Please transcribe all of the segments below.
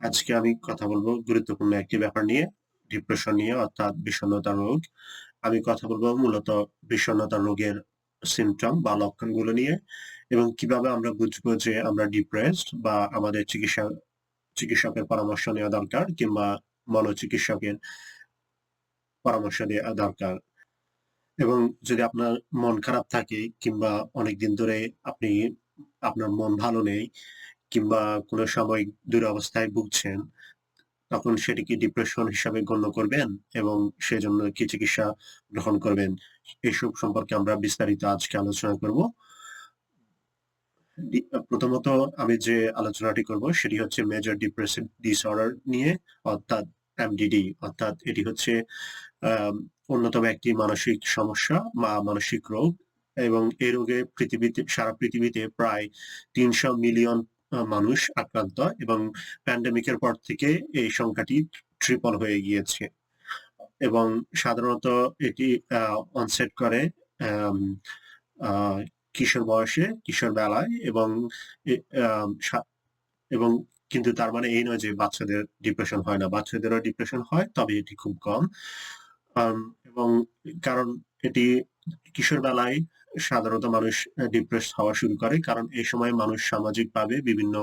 আজকে আমি কথা বলব গুরুত্বপূর্ণ একটি ব্যাপার নিয়ে, ডিপ্রেশন নিয়ে অর্থাৎ বিষণ্ণতা রোগ। আমি কথা বলব মূলত বিষণ্ণতা রোগের সিম্পটম বা লক্ষণগুলো নিয়ে এবং কীভাবে আমরা বুঝব যে আমরা ডিপ্রেসড বা আমাদের চিকিৎসা চিকিৎসকের পরামর্শ নেওয়া দরকার কিংবা মনোচিকিৎসকের পরামর্শ নেওয়া দরকার। এবং যদি আপনার মন খারাপ থাকে কিংবা অনেকদিন ধরে আপনি আপনার মন ভালো নেই কিংবা কোনো সাময়িক দুরবস্থায় ভুগছেন, তখন সেটিকে ডিপ্রেশন হিসাবে গণ্য করবেন এবং সেজন্য কি চিকিৎসা গ্রহণ করবেন। এসব সম্পর্কে আমরা বিস্তারিত আজকে আলোচনা করব। প্রথমত আমি যে আলোচনাটি করব সেটি হচ্ছে মেজর ডিপ্রেসিভ ডিসঅর্ডার নিয়ে অর্থাৎ এমডিডি অর্থাৎ এটি হচ্ছে অন্যতম একটি মানসিক সমস্যা বা মানসিক রোগ এবং এই রোগে পৃথিবীতে সারা পৃথিবীতে প্রায় ৩০০ মিলিয়ন মানুষ আক্রান্ত এবং প্যান্ডেমিকের পর থেকে এই সংখ্যাটি ট্রিপল হয়ে গিয়েছে। এবং সাধারণত এটি অনসেট করে কিশোর বয়সে, কিশোর বেলায় এবং এবং কিন্তু তার মানে এই নয় যে বাচ্চাদের ডিপ্রেশন হয় না। বাচ্চাদেরও ডিপ্রেশন হয় তবে এটি খুব কম। এবং কারণ এটি কিশোর বেলায় সাধারণত মানুষ আ ডিপ্রেসড হওয়া শুরু করে। কারণ এই সময় মানুষ সামাজিকভাবে বিভিন্ন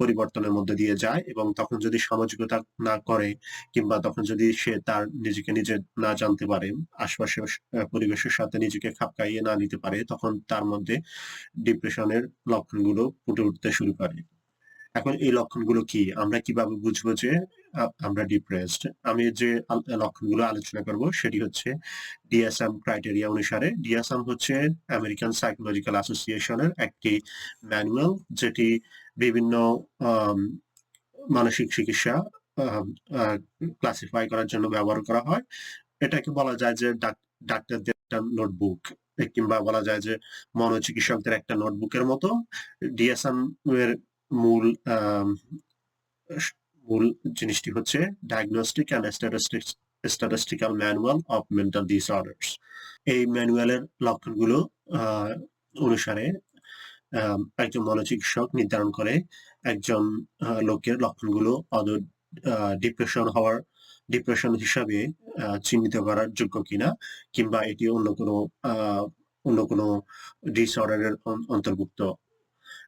পরিবর্তনের মধ্যে দিয়ে যায় এবং তখন যদি সামাজিকতা না করে কিংবা তখন যদি সে তার নিজেকে নিজে না জানতে পারে, আশপাশের পরিবেশের সাথে নিজেকে খাপ খাইয়ে না নিতে পারে, তখন তার মধ্যে ডিপ্রেশনের লক্ষণগুলো ফুটে উঠতে শুরু করে। এখন এই লক্ষণগুলো কি? আমরা কীভাবে বুঝব যে আমরা ডিপ্রেসড? আমি যে লক্ষণগুলো আলোচনা করব সেটি হচ্ছে ডিএসএম ক্রাইটেরিয়া অনুসারে। ডিএসএম হচ্ছে আমেরিকান সাইকোলজিক্যাল অ্যাসোসিয়েশন এর একটি ম্যানুয়াল যেটি বিভিন্ন মানসিক চিকিৎসা ক্লাসিফাই করার জন্য ব্যবহার করা হয়। এটাকে বলা যায় যে ডাক, ডাক্তারদের একটা নোটবুক কিংবা বলা যায় যে মনোচিকিৎসকদের একটা নোটবুকের মতো। ডিএসএম এর মূল মূল জিনিসটি হচ্ছে diagnostic and statistics statistical manual of mental disorders. এই ম্যানুয়ালের লক্ষণগুলো অনুসারে একজন মনোচিকিৎসক নির্ধারণ করে একজন লোকের লক্ষণগুলো অদর আ ডিপ্রেশন হওয়ার ডিপ্রেশন হিসাবে চিহ্নিত করার যোগ্য কিনা কিংবা এটি অন্য কোনো অন্য কোনো ডিসঅর্ডার এর অন্তর্ভুক্ত।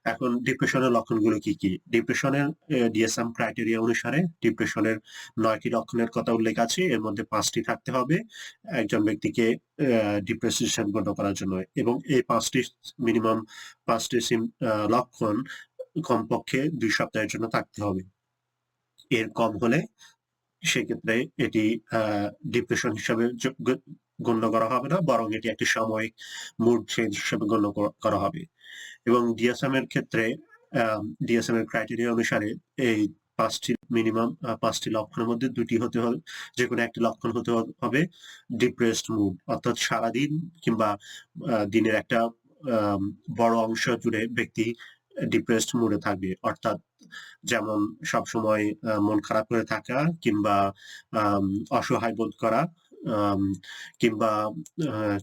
এখন ডিপ্রেশনের লক্ষণগুলো কি, কি? ডিপ্রেশনের DSM ক্রাইটেরিয়া অনুসারে ডিপ্রেশনের ৯ টি লক্ষণের কথা উল্লেখ আছে। এর মধ্যে পাঁচটি থাকতে হবে একজন ব্যক্তিকে হিসাবে গণ্য করার জন্য এবং এই পাঁচটি মিনিমাম পাঁচটি লক্ষণ কমপক্ষে দুই সপ্তাহের জন্য থাকতে হবে। এর কম হলে সেক্ষেত্রে এটি ডিপ্রেশন হিসাবে গণ্য করা হবে না বরং এটি একটি সাময়িক মুড চেঞ্জ হিসেবে গণ্য করা হবে। এবং ডিএসএম এর ক্ষেত্রে DSM এর ক্রাইটেরিয়া অনুসারে এই পাঁচটি মিনিমাম পাঁচটি লক্ষণের মধ্যে ২ টি হতে হবে যে কোনো একটি লক্ষণ হতে হবে ডিপ্রেসড মুড অর্থাৎ সারাদিন কিংবা দিনের একটা বড় অংশ জুড়ে ব্যক্তি ডিপ্রেসড মুডে থাকবে। অর্থাৎ যেমন সবসময় মন খারাপ করে থাকা কিংবা অসহায় বোধ করা কিংবা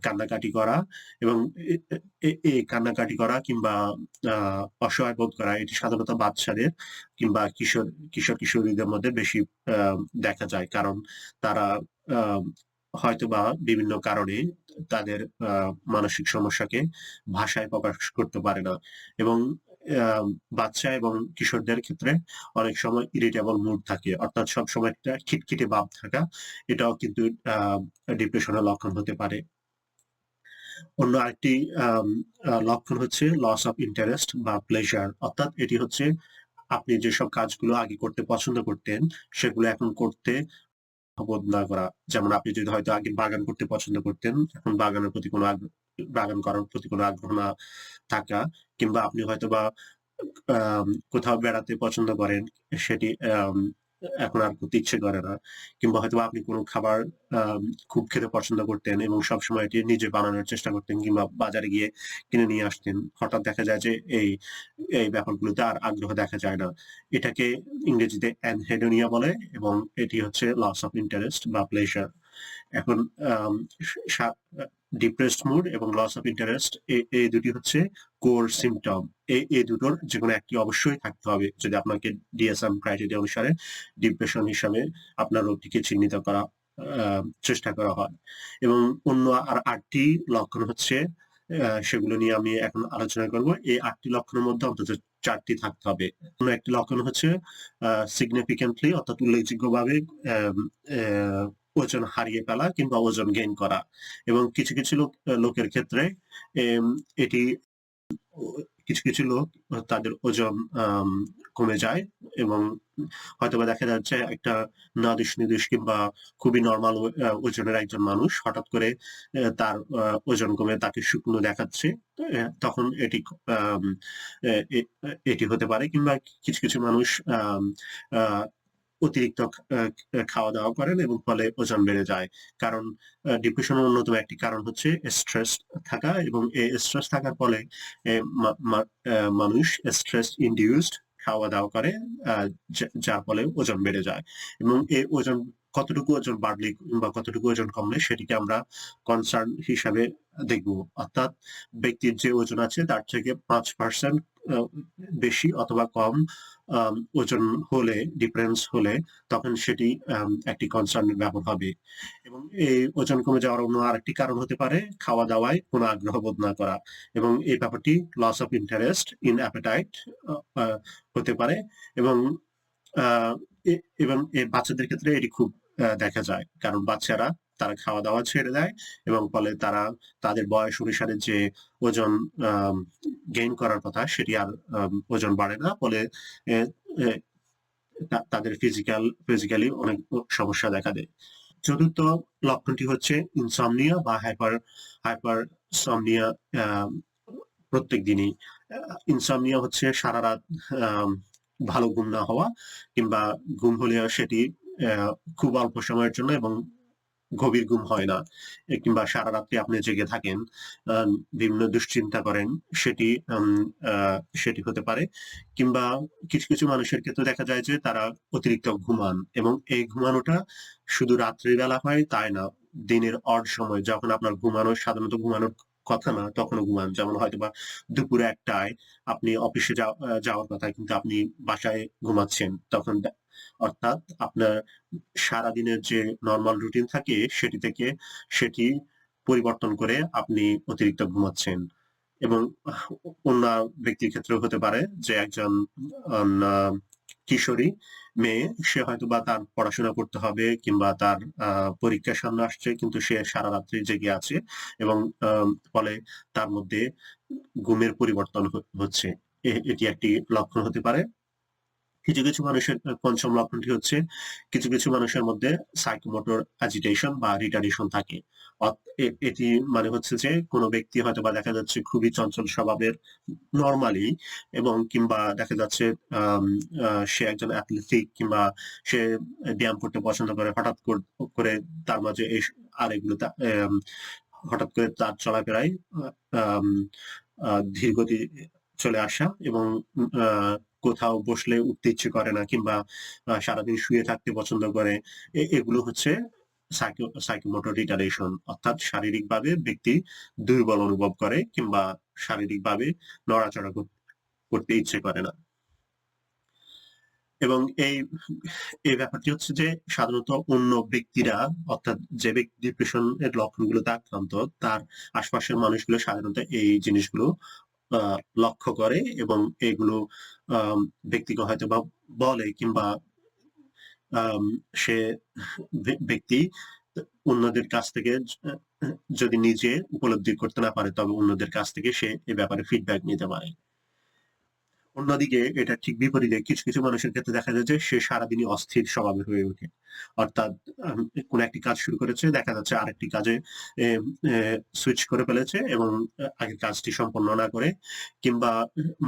কান্নাকাটি করা এবং এই কান্নাকাটি করা কিংবা অসহায় বোধ করা, এটি সাধারণত বাচ্চাদের কিংবা কিশোর কিশোর-কিশোরীদের মধ্যে বেশি দেখা যায়। কারণ তারা, আ, হয়তোবা বিভিন্ন কারণে তাদের মানসিক সমস্যাকে ভাষায় প্রকাশ করতে পারে না এবং বাচ্চা এবং কিশোরদের ক্ষেত্রে অনেক সময় ইরিটেবল মুড থাকে। অর্থাৎ সবসময় একটা খিটখিটে ভাব থাকা। এটাও কিন্তু ডিপ্রেশনের লক্ষণ হতে পারে। অন্য আরেকটি লক্ষণ হচ্ছে লস অফ ইন্টারেস্ট বা প্লেজার অর্থাৎ এটি হচ্ছে আপনি যেসব কাজগুলো আগে করতে পছন্দ করতেন সেগুলো এখন করতে বোধ না করা। যেমন আপনি যদি হয়তো আগে বাগান করতে পছন্দ করতেন, এখন বাগানের প্রতি কোনো বাগান করার প্রতি কোনো আগ্রহ না থাকা কিংবা আপনি হয়তোবা, আম, কোথাও বেড়াতে পছন্দ করেন, সেটি এখন আর করতে ইচ্ছে করে না। কিংবা হয়তোবা আপনি কোনো খাবার খুব খেতে পছন্দ করতেন এবং সবসময় এটি নিজে বানানোর চেষ্টা করতেন কিংবা বাজারে গিয়ে কিনে নিয়ে আসতেন। হঠাৎ দেখা যায় যে এই এই ব্যাপারগুলোতে আর আগ্রহ দেখা যায় না। এটাকে ইংরেজিতে অ্যানহেডোনিয়া বলে এবং এটি হচ্ছে লস অফ ইন্টারেস্ট বা প্লেজার। এখন আম ডিপ্রেসড মুড এবং লস অফ ইন্টারেস্ট এই দুটি হচ্ছে কোর সিমটম এই দুটোর যে কোনো একটি অবশ্যই থাকতে হবে। যদি আপনাকে ডিএসএম ক্রাইটেরিয়া অনুসারে ডিপ্রেশন হিসাবে আপনার রোগটিকে চিহ্নিত করা চেষ্টা করা হয়। এবং অন্য আর আটটি লক্ষণ হচ্ছে সেগুলো নিয়ে আমি এখন আলোচনা করব। এই আটটি লক্ষণের মধ্যে অন্তত চারটি থাকতে হবে। কোনো একটি লক্ষণ হচ্ছে সিগনিফিকেন্টলি অর্থাৎ উল্লেখযোগ্যভাবে ওজন হারিয়ে ফেলা কিংবা ওজন গেইন করা। এবং কিছু কিছু লোক, লোকের ক্ষেত্রে এটি, কিছু কিছু লোক তাদের ওজন কমে যায় এবং হয়তোবা দেখা যাচ্ছে একটা নাদিস নিদিস কিংবা খুবই নর্মাল ওজনের একজন মানুষ হঠাৎ করে তার ওজন কমে তাকে শুকনো দেখাচ্ছে তখন এটি এটি হতে পারে কিংবা কিছু কিছু মানুষ অতিরিক্ত খাওয়া দাওয়া করেন এবং ফলে ওজন বেড়ে যায়। কারণ ডিপ্রেশনের অন্যতম একটি কারণ হচ্ছে স্ট্রেস থাকা এবং এই স্ট্রেস থাকার ফলে মানুষ স্ট্রেস ইন্ডিউসড খাওয়া দাওয়া করে যার ফলে ওজন বেড়ে যায়। এবং এই ওজন কতটুকু ওজন বাড়লে বা কতটুকু ওজন কমলে সেটিকে আমরা কনসার্ন হিসাবে দেখব। অর্থাৎ ব্যক্তির যে ওজন আছে তার থেকে পাঁচ পার্সেন্ট বেশি অথবা কম ওজন হলে ডিফারেন্স হলে তখন সেটি একটি কনসার্নের ব্যাপার হবে। এবং এই ওজন কমে যাওয়ার অন্য আরেকটি কারণ হতে পারে খাওয়া দাওয়ায় কোনো আগ্রহ বোধ না করা। এবং এই ব্যাপারটি loss of interest in appetite হতে পারে। এবং এবং বাচ্চাদের ক্ষেত্রে এটি খুব দেখা যায়। কারণ বাচ্চারা তারা খাওয়া দাওয়া ছেড়ে দেয় এবং ফলে তারা তাদের বয়স অনুসারে যে ওজন গেইন করার কথা সেটি আর ওজন বাড়ে না। ফলে তাদের ফিজিক্যাল ফিজিক্যালি অনেক সমস্যা দেখা দেয়। চতুর্থ লক্ষণটি হচ্ছে ইনসমনিয়া বা হাইপার হাইপার সমনিয়া প্রত্যেক দিনই। ইনসমনিয়া হচ্ছে সারা রাত ভালো ঘুম না হওয়া কিংবা ঘুম হলে সেটি খুব অল্প সময়ের জন্য এবং গভীর ঘুম হয় না, কিংবা সারা রাত্রি আপনি জেগে থাকেন বিভিন্ন দুশ্চিন্তা করেন, সেটি সেটি হতে পারে, কিংবা কিছু কিছু মানুষের ক্ষেত্রে দেখা যায় যে তারা অতিরিক্ত ঘুমান এবং এই ঘুমানোটা শুধু রাত্রিবেলা হয় তাই না, দিনের অর্ধ সময় যখন আপনার ঘুমানো, সাধারণত ঘুমানোর কথা না, তখনও ঘুমান, যেমন হয়তো বা দুপুরে একটায় আপনি অফিসে যাওয়ার কথা কিন্তু আপনি বাসায় ঘুমাচ্ছেন, তখন অর্থাৎ আপনার সারাদিনের যে নর্মাল রুটিন থাকে সেটি থেকে সেটি পরিবর্তন করে আপনি অতিরিক্ত ঘুমাচ্ছেন। এবং অন্য ব্যক্তির ক্ষেত্রে হতে পারে যে একজন কিশোরী মেয়ে, সে হয়তো বা তার পড়াশোনা করতে হবে কিংবা তার পরীক্ষার সামনে আসছে কিন্তু সে সারা রাত্রি জেগে আছে এবং ফলে তার মধ্যে ঘুমের পরিবর্তন হচ্ছে। এটি একটি লক্ষণ হতে পারে। কিছু কিছু মানুষের পঞ্চম লক্ষণটি হচ্ছে কিছু কিছু মানুষের মধ্যে সাইকোমোটর অ্যাজিটেশন বা রিটারেশন থাকে। এটি মানে হচ্ছে যে কোনো ব্যক্তি হয়তো বা দেখা যাচ্ছে খুবই চঞ্চল স্বভাবের নর্মালি এবং কিংবা দেখা যাচ্ছে সে একজন অ্যাথলেটিক কিংবা সে ব্যায়াম করতে পছন্দ করে, হঠাৎ করে তার মাঝে এই আর এগুলো হঠাৎ করে তার চলাফেরায় ধীরগতি চলে আসা এবং কোথাও বসলে উঠতে ইচ্ছে করে না কিংবা সারাদিন শুয়ে থাকতে পছন্দ করে এগুলো হচ্ছে সাইকোমোটর রিটারেশন অর্থাৎ শারীরিকভাবে ব্যক্তি দুর্বল অনুভব করে কিংবা শারীরিকভাবে নড়াচড়া করতে ইচ্ছে করে না। এবং এই এই ব্যাপারটি হচ্ছে যে সাধারণত অন্য ব্যক্তিরা অর্থাৎ যে ব্যক্তি ডিপ্রেশন এর লক্ষণগুলোতে আক্রান্ত, তার আশপাশের মানুষগুলো সাধারণত এই জিনিসগুলো লক্ষ্য করে এবং এগুলো ব্যক্তিকে হয়তো বা বলে কিংবা সে ব্যক্তি অন্যদের কাছ থেকে যদি নিজে উপলব্ধি করতে না পারে, তবে অন্যদের কাছ থেকে সে এ ব্যাপারে ফিডব্যাক নিতে পারে। অন্যদিকে এটা ঠিক বিপরীতে কিছু কিছু মানুষের ক্ষেত্রে দেখা যায় যে সে সারাদিনই অস্থির স্বভাবের হয়ে ওঠে। অর্থাৎ কোন একটি কাজ শুরু করেছে, দেখা যাচ্ছে আরেকটি কাজে সুইচ করে ফেলেছে এবং আগের কাজটি সম্পন্ন না করে কিংবা,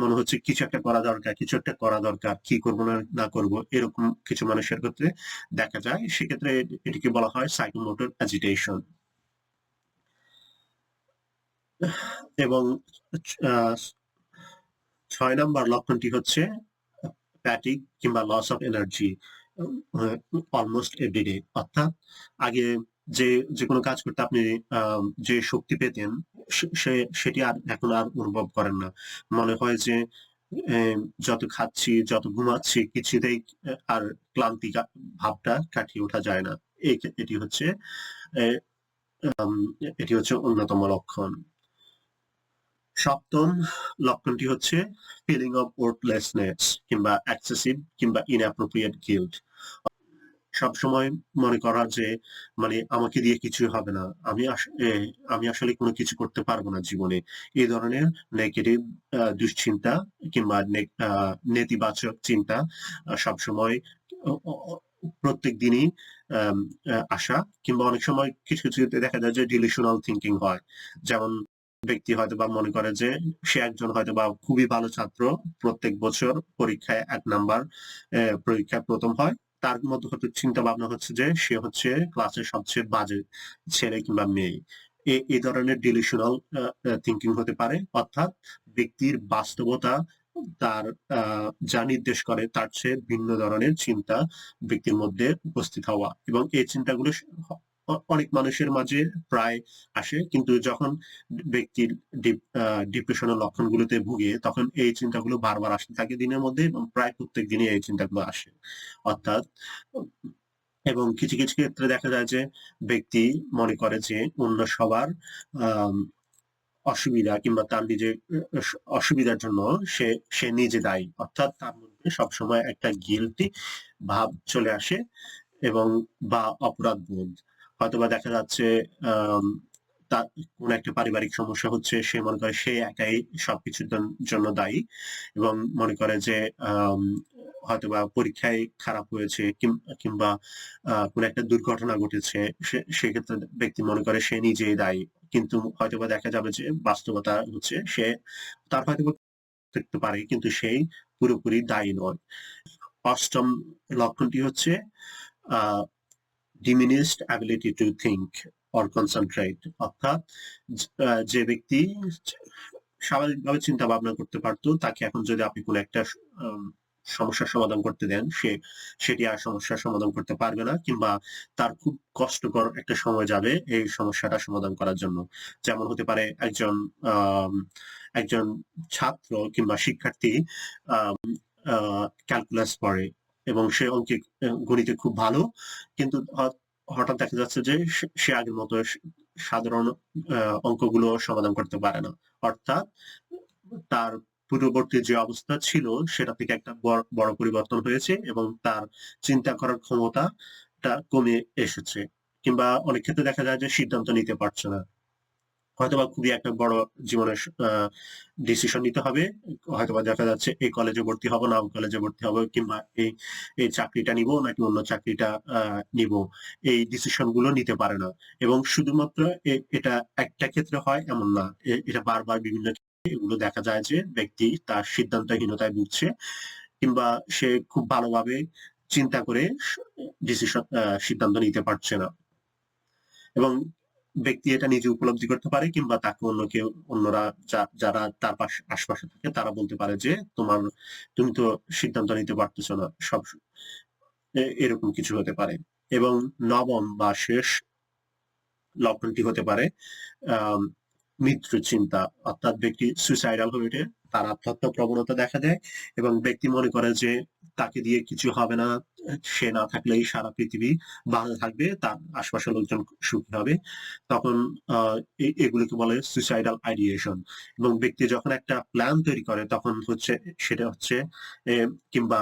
মনে হচ্ছে কিছু একটা করা দরকার, কিছু একটা করা দরকার, কি করব না না করব, এরকম কিছু মানুষের ক্ষেত্রে দেখা যায়। সেক্ষেত্রে এটিকে বলা হয় সাইকোমোটর অ্যাজিটেশন এবং ছয় নম্বর লক্ষণটি হচ্ছে প্যাটিক কিংবা loss of energy almost everyday অর্থাৎ আগে যে যেকোনো কাজ করতে আপনি যে শক্তি পেতেন সে সেটি আর এখন আর অনুভব করেন না। মনে হয় যে যত খাচ্ছি, যত ঘুমাচ্ছি কিছুতেই আর ক্লান্তি ভাবটা কাটিয়ে ওঠা যায় না। এটি হচ্ছে এটি হচ্ছে অন্যতম লক্ষণ। ৭ম লক্ষণটি হচ্ছে ফিলিং অফ worthlessness কিংবা excessive কিংবা inappropriate guilt সবসময় মনে করা যে মানে আমাকে দিয়ে কিছু হবে না। আমি আমি আসলে কোনো কিছু করতে পারব না জীবনে। এই ধরনের নেগেটিভ দুশ্চিন্তা কিংবা নেতিবাচক চিন্তা সবসময় প্রত্যেক দিনই আসা কিংবা অনেক সময় কিছু, কিছু দেখা যায় যে ডিলিশনাল thinking হয়। যেমন ব্যক্তি হয়তোবা মনে করে যে সে একজন হয়তোবা খুবই ভালো ছাত্র। প্রত্যেক বছর পরীক্ষায় এক নাম্বার পরীক্ষায় প্রথম হয়। তার মধ্যে হয়তো চিন্তা ভাবনা হচ্ছে যে সে হচ্ছে ক্লাসের সবচেয়ে বাজে ছেলে কিংবা মেয়ে। এই ধরনের আ আ হতে পারে। অর্থাৎ ব্যক্তির বাস্তবতা তার যা নির্দেশ করে তার চেয়ে ভিন্ন ধরনের চিন্তা ব্যক্তির মধ্যে উপস্থিত হওয়া এবং এই চিন্তাগুলো অনেক মানুষের মাঝে প্রায় আসে। কিন্তু যখন ব্যক্তির ডিপ আ ডিপ্রেশন এর লক্ষণগুলোতে ভুগে তখন এই চিন্তাগুলো বারবার আসতে থাকে দিনের মধ্যে এবং প্রায় প্রত্যেক দিনই এই চিন্তাগুলো আসে। অর্থাৎ এবং কিছু, কিছু ক্ষেত্রে দেখা যায় যে ব্যক্তি মনে করে যে অন্য সবার অসুবিধা কিংবা তার নিজের অসুবিধার জন্য সে সে নিজে দায়ী। অর্থাৎ তার মধ্যে সবসময় একটা গিল্টি ভাব চলে আসে এবং বা অপরাধবোধ। হয়তোবা দেখা যাচ্ছে তার কোন একটা পারিবারিক সমস্যা হচ্ছে, সে মনে করে সে একাই সবকিছুর জন্য দায়ী এবং মনে করে যে হয়তোবা পরীক্ষায় খারাপ হয়েছে কিংবা কোন একটা দুর্ঘটনা ঘটেছে। সেক্ষেত্রে ব্যক্তি মনে করে সে নিজেই দায়ী। কিন্তু হয়তোবা দেখা যাবে যে বাস্তবতা হচ্ছে সে তার হয়তোবা থাকতে পারে, কিন্তু সেই পুরোপুরি দায়ী নয়। অষ্টম লক্ষণটি হচ্ছে, আ diminished ability to think or concentrate, অর্থাৎ য ব্যক্তি স্বাভাবিকভাবে চিন্তা ভাবনা করতে পারতো, তাকে এখন যদি আপনি কোন একটা সমস্যার সমাধান করতে দেন, সে, সেটি আর সমস্যার সমাধান করতে পারবে না কিংবা তার খুব কষ্টকর একটা সময় যাবে এই সমস্যাটা সমাধান করার জন্য। যেমন হতে পারে একজন একজন ছাত্র কিংবা শিক্ষার্থী ক্যালকুলাস পড়ে এবং সে অঙ্কে গণিতে খুব ভালো। কিন্তু হঠাৎ দেখা যাচ্ছে যে সে আগের মতো সাধারণ অঙ্কগুলো সমাধান করতে পারে না। অর্থাৎ তার পূর্ববর্তী যে অবস্থা ছিল, সেটা থেকে একটা বড় পরিবর্তন হয়েছে এবং তার চিন্তা করার ক্ষমতাটা কমে এসেছে। কিংবা অনেক ক্ষেত্রে দেখা যায় যে সিদ্ধান্ত নিতে পারছে না। হয়তোবা খুবই একটা বড় জীবনের ডিসিশন নিতে হবে। হয়তোবা দেখা যাচ্ছে এই কলেজে ভর্তি হব না কলেজে ভর্তি হব কিংবা এই, এই চাকরিটা নিবো নাকি অন্য চাকরিটা নিবো। এই ডিসিশনগুলো নিতে পারে না। এবং শুধুমাত্র এটা একটা ক্ষেত্রে হয় এমন না। এটা বারবার বিভিন্ন এগুলো দেখা যায় যে ব্যক্তি তার সিদ্ধান্তহীনতায় ভুগছে কিংবা সে খুব ভালোভাবে চিন্তা করে ডিসিশন সিদ্ধান্ত নিতে পারছে না। এবং ব্যক্তি এটা নিজে উপলব্ধি করতে পারে কিংবা তাকে অন্য কেউ অন্যরা যারা তার পাশে আশপাশে থাকে তারা বলতে পারে যে, "তোমার তুমি তো সিদ্ধান্ত নিতে পারতেছ না।" সব এরকম কিছু হতে পারে। এবং নবম বা শেষ লক্ষণটি হতে পারে মৃত্যুর চিন্তা। অর্থাৎ ব্যক্তি সুইসাইডাল হয়ে ওঠে। তার আত্মহত্যা প্রবণতা দেখা দেয় এবং ব্যক্তি মনে করে যে তাকে দিয়ে কিছু হবে না। সে না থাকলেই সারা পৃথিবী ভালো থাকবে। তার আশপাশের লোকজন সুখী হবে। তখন এগুলোকে বলে সুইসাইডাল আইডিয়েশন এবং ব্যক্তি যখন একটা প্ল্যান তৈরি করে, তখন হচ্ছে, সেটা হচ্ছে কিংবা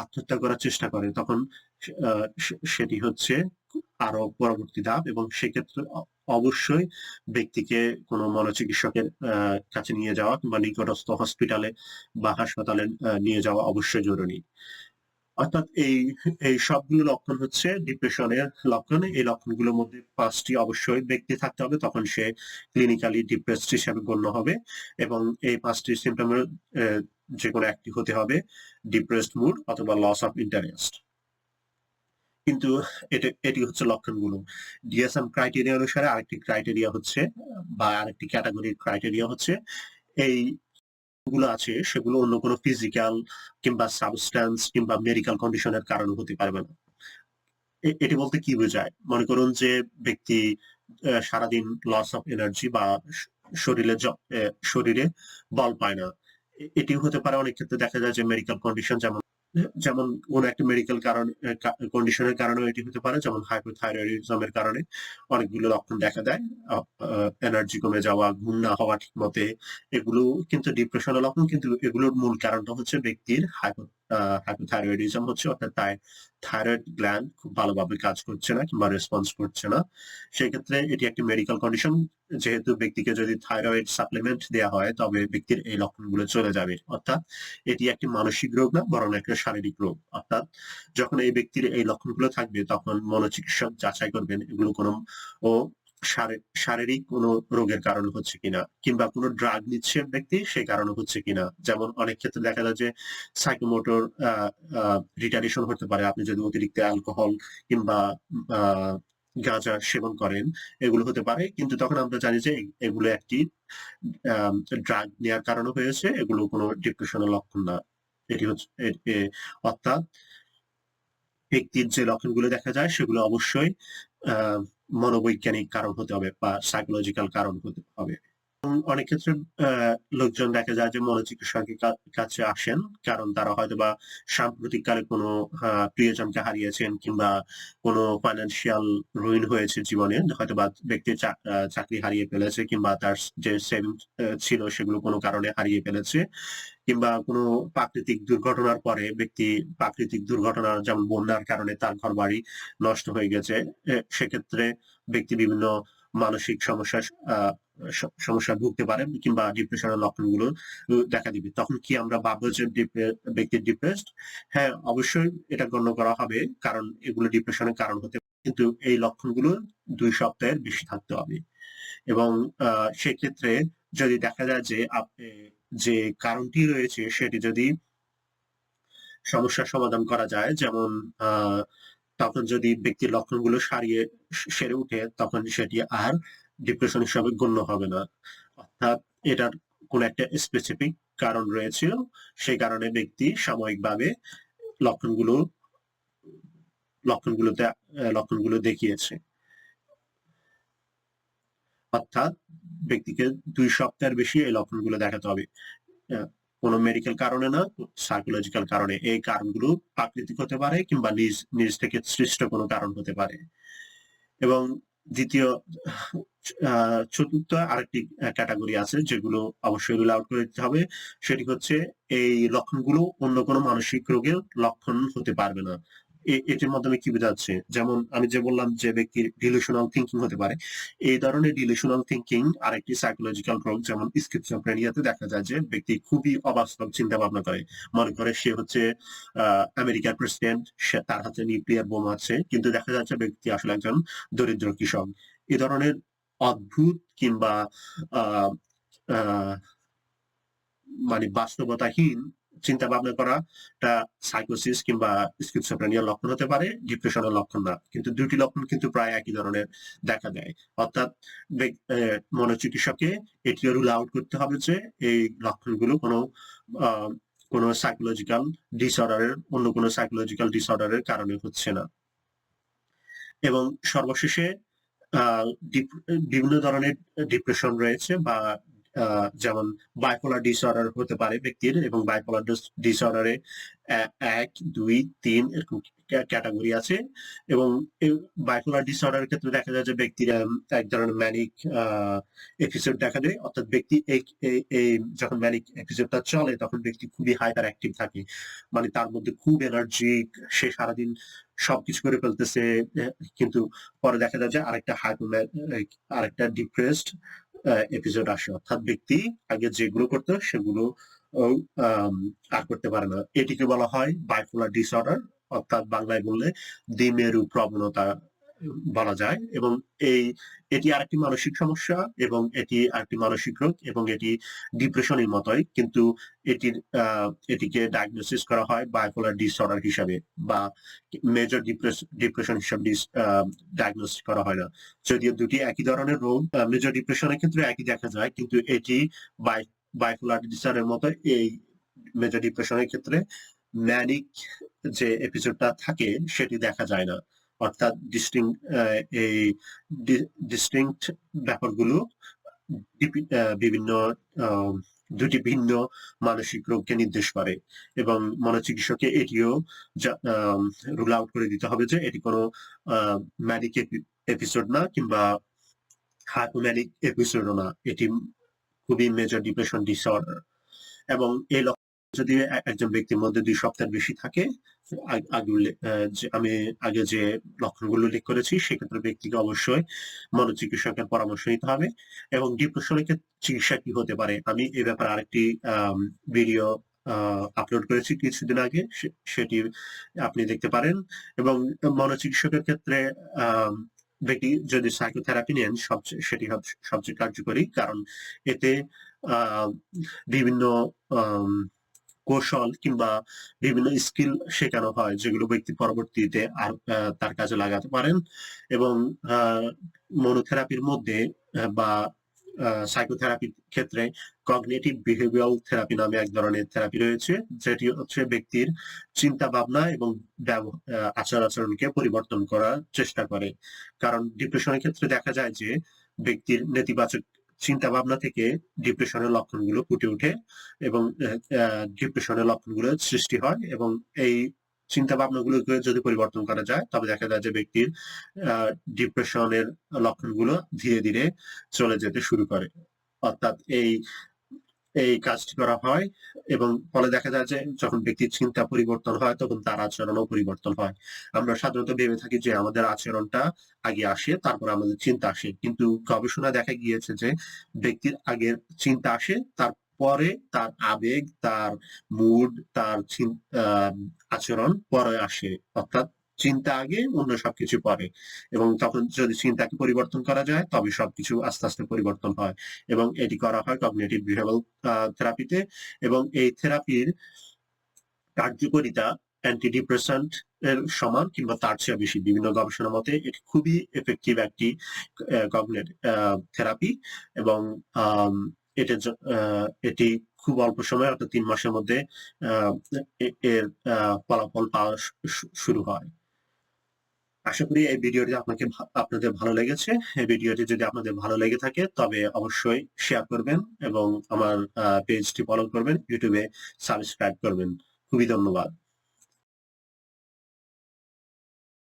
আত্মহত্যা করার চেষ্টা করে, তখন সেটি হচ্ছে আরও পরবর্তী ধাপ এবং সেক্ষেত্রে অবশ্যই ব্যক্তিকে কোন মনোচিকিৎসকের কাছে নিয়ে যাওয়া কিংবা নিকটস্থ হসপিটালে বা হাসপাতালে নিয়ে যাওয়া অবশ্যই জরুরি। অর্থাৎ এই এই সবগুলো লক্ষণ হচ্ছে ডিপ্রেশনের লক্ষণ। এই লক্ষণগুলোর মধ্যে পাঁচটি অবশ্যই ব্যক্তি থাকতে হবে, তখন সে ক্লিনিক্যালি ডিপ্রেসড হিসাবে গণ্য হবে এবং এই ৫ টি সিম্পটম এর, এ, যেকোনো একটি হতে হবে ডিপ্রেসড মুড অথবা লস অফ ইন্টারেস্ট। কিন্তু এটা, এটি হচ্ছে লক্ষণগুলো। ডিএসএম ক্রাইটেরিয়া অনুসারে আরেকটি ক্রাইটেরিয়া হচ্ছে বা আরেকটি ক্যাটেগরির ক্রাইটেরিয়া হচ্ছে এই গুলো আছে, সেগুলো অন্য কোনো ফিজিক্যাল কিংবা সাবস্ট্যান্স কিংবা মেডিকেল কন্ডিশনের কারণ হতে পারবে না। এটি বলতে কি বোঝায়? মনে করুন যে ব্যক্তি সারাদিন লস অফ এনার্জি বা শরীরে শরীরে বল পায় না। এটি হতে পারে অনেক ক্ষেত্রে দেখা যায় যে মেডিকেল কন্ডিশন যেমন যেমন কোন একটা মেডিকেল কারণ কন্ডিশনের কারণে এটি হতে পারে। যেমন হাইপোথাইরয়েডিজম এর কারণে অনেকগুলো লক্ষণ দেখা দেয়। এনার্জি কমে যাওয়া, ঘুম না হওয়া ঠিক মতে এগুলো কিন্তু ডিপ্রেশন এর লক্ষণ। কিন্তু এগুলোর মূল কারণটা হচ্ছে ব্যক্তির হাইপো হাইপোথাইরয়েডিজম হচ্ছে, অর্থাৎ তার থাইরয়েড গ্ল্যান্ড খুব ভালোভাবে কাজ করছে না কিংবা রেসপন্স করছে না। সেক্ষেত্রে এটি একটি মেডিকেল কন্ডিশন। যেহেতু ব্যক্তিকে যদি থাইরয়েড সাপ্লিমেন্ট দেয়া হয়, তবে ব্যক্তির এই লক্ষণগুলো চলে যাবে। অর্থাৎ এটি একটি মানসিক রোগ না, বরং একটা শারীরিক রোগ। অর্থাৎ যখন এই ব্যক্তির এই লক্ষণগুলো থাকবে, তখন মনোচিকিৎসক যাচাই করবেন, এগুলো কোনো ও শারীরিক কোনো রোগের কারণে হচ্ছে কিনা কিংবা কোনো ড্রাগ নিচ্ছে ব্যক্তি সে কারণে হচ্ছে কিনা। যেমন অনেক ক্ষেত্রে দেখা যায় যে সাইকোমোটর রিটার্ডেশন হতে পারে। আপনি যদি অতিরিক্ত অ্যালকোহল কিংবা গাঁজা সেবন করেন, এগুলো হতে পারে। কিন্তু তখন আমরা জানি যে এগুলো একটি ড্রাগ নেয়ার কারণে হয়েছে। এগুলো কোনো ডিপ্রেশন এর লক্ষণ না। এটি হচ্ছে অর্থাৎ ব্যক্তির যে লক্ষণগুলো দেখা যায় সেগুলো অবশ্যই আ মনোবৈজ্ঞানিক কারণ হতে হবে বা সাইকোলজিক্যাল কারণ হতে হবে। এবং অনেক ক্ষেত্রে লোকজন দেখা যায় যে মনোচিকিৎসকের কাছে আসেন। কারণ তারা হয়তোবা সাম্প্রতিককালে কোন আ প্রিয়জনকে হারিয়েছেন কিংবা কোন ফাইন্যান্সিয়াল রুইন হয়েছে জীবনে। হয়তো বা ব্যক্তি চাকরি হারিয়ে ফেলেছে কিংবা তার যে সেভিংস আ ছিল সেগুলো কোনো কারণে হারিয়ে ফেলেছে। কিংবা কোনো প্রাকৃতিক দুর্ঘটনার পরে ব্যক্তি প্রাকৃতিক দুর্ঘটনা যেমন বন্যার কারণে তার ঘরবাড়ি নষ্ট হয়ে গেছে। সেক্ষেত্রে ব্যক্তি বিভিন্ন মানসিক সমস্যা আ স ভুগতে পারে কিংবা ডিপ্রেশন এর লক্ষণগুলো দেখা দিবে। তখন কি আমরা ভাববো যে ব্যক্তি ডিপ্রেসড? হ্যাঁ, অবশ্যই এটা গণ্য করা হবে। কারণ এগুলো ডিপ্রেশন এর কারণ হতে কিন্তু এই লক্ষণগুলো দুই সপ্তাহের বেশি থাকতে হবে। এবং সেক্ষেত্রে যদি দেখা যায় যে আপনি যে কারণটি রয়েছে সেটি যদি সমস্যার সমাধান করা যায় যেমন তখন যদি ব্যক্তির লক্ষণগুলো সারিয়ে সেরে উঠে, তখন সেটি আর ডিপ্রেশন হিসাবে গণ্য হবে না। অর্থাৎ এটার কোন একটা স্পেসিফিক কারণ রয়েছে সেই কারণে ব্যক্তি সাময়িকভাবে লক্ষণগুলো, লক্ষণগুলোতে লক্ষণগুলো দেখিয়েছে। অর্থাৎ ব্যক্তিকে দুই সপ্তাহের বেশি এই লক্ষণগুলো দেখাতে হবে। কোন মেডিকেল কারণে না, সাইকোলজিক্যাল কারণে। এই কারণগুলো প্রাকৃতিক হতে পারে কিংবা নিজ, নিজ থেকে সৃষ্ট কোনো কারণ হতে পারে। এবং ২য় আ চতুর্থ আরেকটি ক্যাটাগরি আছে যেগুলো অবশ্যই রুল আউট করে দিতে হবে। সেটি হচ্ছে এই লক্ষণগুলো অন্য কোনো মানসিক রোগের লক্ষণ হতে পারবে না। এটির মাধ্যমে কি বোঝাচ্ছে? যেমন আমি যে বললাম যে ব্যক্তির ডিলুশনাল থিংকিং হতে পারে। এই ধরনের ডিলুশনাল থিংকিং আরেকটি সাইকোলজিক্যাল রোগ যেমন স্কিজোফ্রেনিয়া তে দেখা যায় যে ব্যক্তি খুবই অবাস্তব চিন্তা ভাবনা করে। মনে করে সে হচ্ছে আমেরিকার প্রেসিডেন্ট, সে তার হাতে নিউক্লিয়ার বোম আছে। কিন্তু দেখা যাচ্ছে ব্যক্তি আসলে একজন দরিদ্র কৃষক। এ ধরনের অদ্ভুত কিংবা মানে বাস্তবতাহীন চিন্তা ভাবনা করাটা সাইকোসিস কিংবা স্কিজোফ্রেনিয়ার লক্ষণ হতে পারে, ডিপ্রেশন এর লক্ষণ না। কিন্তু দুটি লক্ষণ কিন্তু প্রায় একই ধরনের দেখা দেয়। অর্থাৎ মনোচিকিৎসকে এটিও রুল আউট করতে হবে যে এই লক্ষণগুলো কোনো কোন সাইকোলজিক্যাল ডিসঅর্ডারের অন্য কোনো সাইকোলজিক্যাল ডিসঅর্ডারের কারণে হচ্ছে না। এবং সর্বশেষে বিভিন্ন ধরনের ডিপ্রেশন রয়েছে বা যেমন বাইপোলার ডিসঅর্ডার হতে পারে ব্যক্তির এবং বাইপোলার ডিস ডিসঅর্ডার এ এ ১, ২, ৩ এরকম ক্যা ক্যাটেগরি আছে এবং বাইপোলার ডিসঅর্ডার ক্ষেত্রে দেখা যায় যে ব্যক্তির এক ধরনের ম্যানিক এপিসোড দেখা দেয়। অর্থাৎ ব্যক্তি এই যখন ম্যানিক এপিসোডটা চলে তখন ব্যক্তি খুবই হাইপার অ্যাক্টিভ থাকে। মানে তার মধ্যে খুব এনার্জি, সে সারাদিন সবকিছু করে ফেলতেছে। কিন্তু পরে দেখা যায় যে আরেকটা হাইপো ম্যা লাইক আরেকটা ডিপ্রেসড এপিসোড আসে। অর্থাৎ ব্যক্তি আগে যেগুলো করতো সেগুলো আর করতে পারে না। এটিকে বলা হয় বাইপোলার ডিসঅর্ডার অর্থাৎ বাংলায় বললে দ্বিমেরু প্রবণতা বলা যায় এবং এই, এটি আরেকটি মানসিক সমস্যা এবং এটি আরেকটি মানসিক রোগ এবং এটি ডিপ্রেশন এর মতোই। কিন্তু এটির এটিকে ডায়াগনোসিস করা হয় বাইপোলার ডিসঅর্ডার হিসাবে বা মেজর ডিপ্রেশন হিসাবে ডায়াগনোসিস করা হয় না। যদিও দুটি একই ধরনের রোগ মেজর ডিপ্রেশনের ক্ষেত্রে একই দেখা যায়। কিন্তু এটি বাই বাইপোলার ডিসঅর্ডার এর মতো এই মেজর ডিপ্রেশন এর ক্ষেত্রে ম্যানিক যে এপিসোডটা থাকে সেটি দেখা যায় না। অর্থাৎ ডিস্টিং এই ডিস্টিংক্ট ব্যাপারগুলো বিভিন্ন দুটি ভিন্ন মানসিক রোগকে নির্দেশ করে এবং মনোচিকিৎসককে এটিও রুল আউট করে দিতে হবে যে এটি কোনো ম্যানিক এপিসোড না কিংবা হাইপোম্যানিক এপিসোডও না। এটি খুবই মেজর ডিপ্রেশন ডিসঅর্ডার এবং এই যদি একজন ব্যক্তির মধ্যে দুই সপ্তাহের বেশি থাকে আমি আগে যে লক্ষণগুলো উল্লেখ করেছি, সেক্ষেত্রে ব্যক্তিকে অবশ্যই মনোচিকিৎসকের পরামর্শ নিতে হবে এবং ডিপ্রেশনের চিকিৎসা কি হতে পারে? আমি এ ব্যাপারে আরেকটি ভিডিও আপলোড করেছি কিছুদিন আগে সেটি আপনি দেখতে পারেন এবং মনোচিকিৎসকের ক্ষেত্রে ব্যক্তি যদি সাইকোথেরাপি নেন সবচেয়ে সেটি সবচেয়ে কার্যকরী কারণ এতে বিভিন্ন কৌশল কিংবা বিভিন্ন স্কিল শেখানো হয় যেগুলো ব্যক্তি পরবর্তীতে আর তার কাজে লাগাতে পারেন এবং মনোথেরাপির মধ্যে বা সাইকোথেরাপির ক্ষেত্রে কগনেটিভ বিহেভিয়াল থেরাপি নামে এক ধরনের থেরাপি রয়েছে যেটি হচ্ছে ব্যক্তির চিন্তা ভাবনা এবং আচার আচরণকে পরিবর্তন করার চেষ্টা করে। কারণ ডিপ্রেশনের ক্ষেত্রে দেখা যায় যে ব্যক্তির নেতিবাচক চিন্তা ভাবনা থেকে ডিপ্রেশনের লক্ষণগুলো ফুটে ওঠে এবং ডিপ্রেশনের লক্ষণগুলো সৃষ্টি হয় এবং এই চিন্তা ভাবনাগুলোকে যদি পরিবর্তন করা যায়, তবে দেখা যায় যে ব্যক্তির ডিপ্রেশনের লক্ষণগুলো ধীরে ধীরে চলে যেতে শুরু করে। অর্থাৎ এই এই কাজটি করা হয় এবং ফলে দেখা যায় যে যখন ব্যক্তির চিন্তা পরিবর্তন হয়, তখন তার আচরণও পরিবর্তন হয়। আমরা সাধারণত ভেবে থাকি যে আমাদের আচরণটা আগে আসে, তারপর আমাদের চিন্তা আসে। কিন্তু গবেষণা দেখা গিয়েছে যে ব্যক্তির আগের চিন্তা আসে, তারপরে তার আবেগ, তার মুড তার আচরণ পরে আসে। অর্থাৎ চিন্তা আগে অন্য সবকিছু পরে। এবং তখন যদি চিন্তাকে পরিবর্তন করা যায় তবে সবকিছু আস্তে আস্তে পরিবর্তন হয়। এবং এটি করা হয় কগনেটিভ বিহেভিয়ারাল থেরাপিতে। এবং এই থেরাপির কার্যকরিতা অ্যান্টিডিপ্রেসেন্ট এর সমান কিংবা তার চেয়ে বেশি। বিভিন্ন গবেষণা মতে এটি খুবই এফেক্টিভ একটি কগনেট থেরাপি এবং এটা এটি খুব অল্প সময়, অর্থাৎ তিন মাসের মধ্যে এর ফলাফল পাওয়া শুরু হয়। আশা করি এই ভিডিওটি আপনাকে আপনাদের ভালো লেগেছে। এই ভিডিওটি যদি আপনাদের ভালো লেগে থাকে, তবে অবশ্যই শেয়ার করবেন এবং আমার পেজটি ফলো করবেন ইউটিউবে সাবস্ক্রাইব করবেন। খুবই ধন্যবাদ।